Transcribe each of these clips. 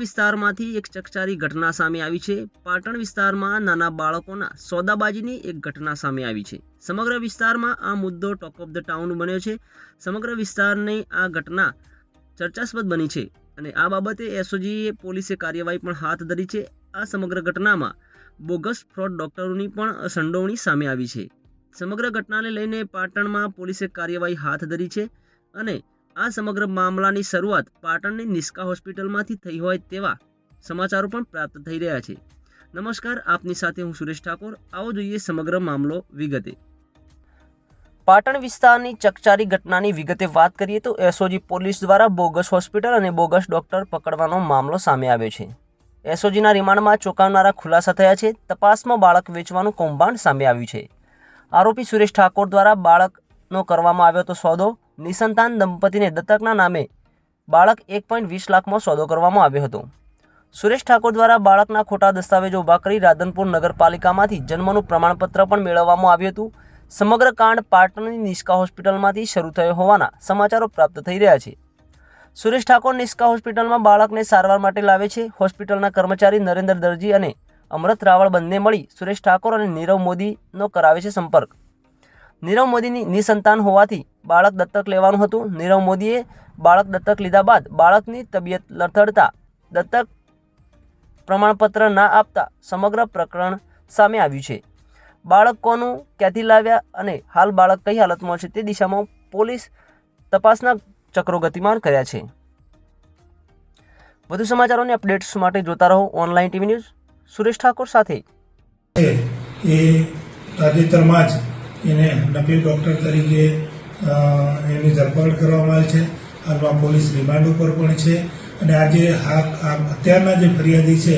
વિસ્તારમાંથી એક ચકચારી ઘટના સામે આવી છે. પાટણ વિસ્તારમાં નાના બાળકોના સોદાબાજીની એક ઘટના સામે આવી છે. સમગ્ર વિસ્તારમાં આ મુદ્દો ટોપ ઓફ ધ ટાઉન બન્યો છે. સમગ્ર વિસ્તારની આ ઘટના ચર્ચાસ્પદ બની છે અને આ બાબતે એસઓજીએ પોલીસે કાર્યવાહી પણ હાથ ધરી છે. આ સમગ્ર ઘટનામાં બોગસ ફ્રોડ ડોક્ટરોની પણ સંડોવણી સામે આવી છે. સમગ્ર ઘટનાને લઈને પાટણમાં પોલીસે કાર્યવાહી હાથ ધરી છે અને આ સમગ્ર મામલાની શરૂઆત પાટણની નિષ્કા હોસ્પિટલમાંથી થઈ હોય તેવા સમાચારો પણ પ્રાપ્ત થઈ રહ્યા છે. નમસ્કાર, આપની સાથે હું સુરેશ ઠાકોર. આવો જોઈએ સમગ્ર મામલો વિગતે. પાટણ વિસ્તારની ચકચારી ઘટનાની વિગતે વાત કરીએ તો એસઓજી પોલીસ દ્વારા બોગસ હોસ્પિટલ અને બોગસ ડોક્ટર પકડવાનો મામલો સામે આવ્યો છે. એસઓજીના રિમાન્ડમાં ચોંકાવનારા ખુલાસા થયા છે. તપાસમાં બાળક વેચવાનું કૌભાંડ સામે આવ્યું છે. આરોપી સુરેશ ઠાકોર દ્વારા બાળકનો કરવામાં આવ્યો હતો સોદો. નિસંતાન દંપતીને દત્તકના નામે બાળક એક પોઈન્ટ વીસ લાખમાં સોદો કરવામાં આવ્યો હતો. સુરેશ ઠાકોર દ્વારા બાળકના ખોટા દસ્તાવેજો ઊભા કરી રાધનપુર નગરપાલિકામાંથી જન્મનું પ્રમાણપત્ર પણ મેળવવામાં આવ્યું હતું. સમગ્ર કાંડ પાટણની નિષ્કા હોસ્પિટલમાંથી શરૂ થયો હોવાના સમાચારો પ્રાપ્ત થઈ રહ્યા છે. સુરેશ ઠાકોર નિષ્કા હોસ્પિટલમાં બાળકને સારવાર માટે લાવે છે. હોસ્પિટલના કર્મચારી નરેન્દ્ર દરજી અને અમૃત રાવળ બંને મળી સુરેશ ઠાકોર અને નીરવ મોદીનો કરાવે છે સંપર્ક. નીરવ મોદીની નિસંતાન હોવાથી બાળક દત્તક લેવાનું હતું. નીરવ મોદીએ બાળક દત્તક લીધા બાદ બાળકની તબિયત લથડતા દત્તક પ્રમાણપત્ર ના આપતા સમગ્ર પ્રકરણ સામે આવ્યું છે. બાળક કોનું ક્યાંથી લાવ્યા અને હાલ બાળક કઈ હાલતમાં છે તે દિશામાં પોલીસ તપાસના ચક્રો ગતિમાન કર્યા છે. વધુ સમાચારોની અપડેટ્સ માટે જોતા રહો online TV news. Suresh Thakor સાથે એ તાજેતરમાં જ એને નકલી ડૉક્ટર તરીકે એની ધરપકડ કરવામાં આવી છે. હાલમાં પોલીસ રિમાન્ડ ઉપર પણ છે. અને આજે હા અત્યારના જે ફરિયાદી છે,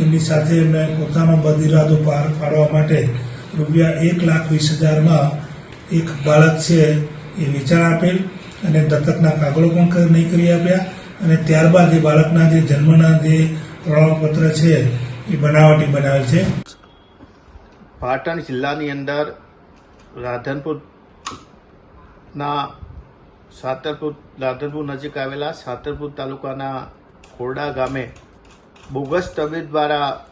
એમની સાથે એમને પોતાનો બદઇરાદો પાર પાડવા માટે રૂપિયા એક લાખ વીસ હજારમાં એક બાળક છે એ વેચાણ આપેલ અને દત્તકના કાગળો પણ નહીં કરી આપ્યા. અને ત્યારબાદ એ બાળકના જે જન્મના જે પ્રમાણપત્ર છે, એ બનાવટી બનાવેલ છે. પાટણ જિલ્લાની અંદર રાધનપુરના સાતરપુર, રાધનપુર નજીક આવેલા સાતરપુર તાલુકાના ખોરડા ગામે બોગસ તબીબ દ્વારા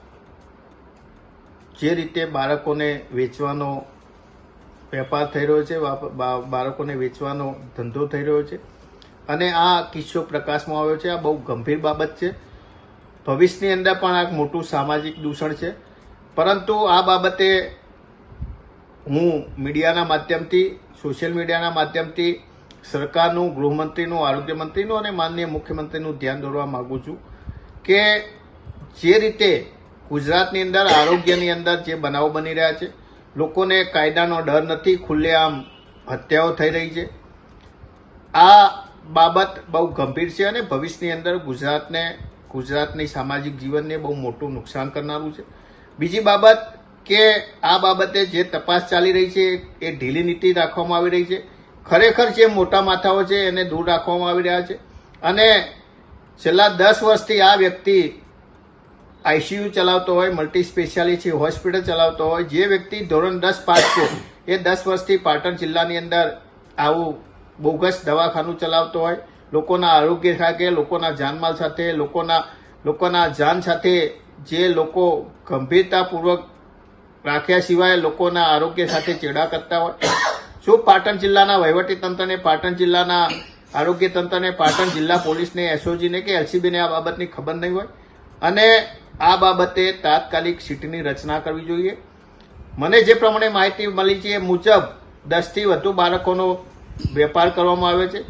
જે રીતે બાળકોને વેચવાનો વેપાર થઈ રહ્યો છે બાળકોને વેચવાનો ધંધો થઈ રહ્યો છે અને આ કિસ્સો પ્રકાશમાં આવ્યો છે. આ બહુ ગંભીર બાબત છે. ભવિષ્યની અંદર પણ આ મોટું સામાજિક દૂષણ છે. પરંતુ આ બાબતે હું મીડિયાના માધ્યમથી સોશિયલ મીડિયાના માધ્યમથી, સરકારનું, ગૃહમંત્રીનું, આરોગ્યમંત્રીનું અને માનનીય મુખ્યમંત્રીનું ધ્યાન દોરવા માગું છું કે જે રીતે ગુજરાતની અંદર, આરોગ્યની અંદર જે બનાવો બની રહ્યા છે, લોકોને કાયદાનો ડર નથી ખુલ્લેઆમ હત્યાઓ થઈ રહી છે. આ બાબત બહુ ગંભીર છે અને ભવિષ્યની અંદર ગુજરાતને, ગુજરાતની સામાજિક જીવનને બહુ મોટું નુકસાન કરનારું છે. બીજી બાબત કે આ બાબતે જે તપાસ ચાલી રહી છે, એ ઢીલી નીતિ રાખવામાં આવી રહી છે. ખરેખર જે મોટા માથાઓ છે, એને દૂર રાખવામાં આવી રહ્યા છે. અને છેલ્લા દસ વર્ષથી આ વ્યક્તિ આઈસીયુ ચલાવતો હોય, મલ્ટી સ્પેશિયાલિટી હોસ્પિટલ ચલાવતો હોય, જે વ્યક્તિ ધોરણ દસ પાસ છે એ દસ વર્ષથી પાટણ જિલ્લાની અંદર આવું બોગસ દવાખાનું ચલાવતો હોય, લોકોના આરોગ્ય સાથે લોકોના જાનમાલ સાથે, લોકોના લોકોના જાન સાથે જે લોકો ગંભીરતાપૂર્વક રાખ્યા સિવાય લોકોના આરોગ્ય સાથે ચેડા કરતા હોય. શું પાટણ જિલ્લાના વહીવટી તંત્રને, પાટણ જિલ્લાના આરોગ્ય તંત્રને, પાટણ જિલ્લા પોલીસને, એસઓજીને કે એલસીબીને આ બાબતની ખબર નહીં હોય? અને આ બાબતે તાત્કાલિક સીટની રચના કરવી જોઈએ. મને જે પ્રમાણે માહિતી મળી છે એ મુજબ દસથી વધુ બાળકોનો વેપાર કરવામાં આવે છે.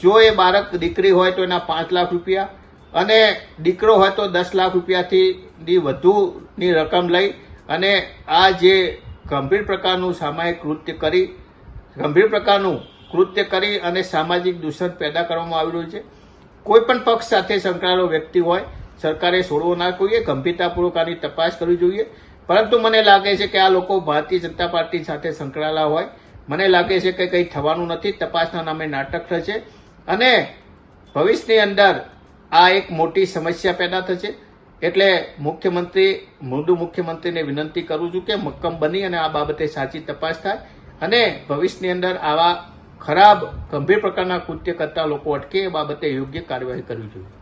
જો એ બાળક દીકરી હોય તો એના પાંચ લાખ રૂપિયા અને દીકરો હોય તો દસ લાખ રૂપિયાથી વધુની રકમ લઈ અને આ જે ગંભીર પ્રકારનું સામાયિક કૃત્ય કરી, ગંભીર પ્રકારનું કૃત્ય કરી અને સામાજિક દૂષણ પેદા કરવામાં આવી રહ્યું છે. કોઈપણ પક્ષ સાથે સંકળાયેલો વ્યક્તિ હોય, સરકારે છોડવો ના જોઈએ, ગંભીરતાપૂર્વક આની તપાસ કરવી જોઈએ. પરંતુ મને લાગે છે કે આ લોકો ભારતીય જનતા પાર્ટી સાથે સંકળાયેલા હોય. મને લાગે છે કે કંઈ થવાનું નથી, તપાસના નામે નાટક થશે. અને ભવિષ્યની અંદર આ એક મોટી સમસ્યા પેદા થશે. એટલે મુખ્યમંત્રી, મુંડુ મુખ્યમંત્રીને વિનંતી કરું છું કે મક્કમ બની અને આ બાબતે સાચી તપાસ થાય અને ભવિષ્યની અંદર આવા ખરાબ, ગંભીર પ્રકારના કૃત્ય કરતા લોકો અટકે એ બાબતે યોગ્ય કાર્યવાહી કરવી જોઈએ.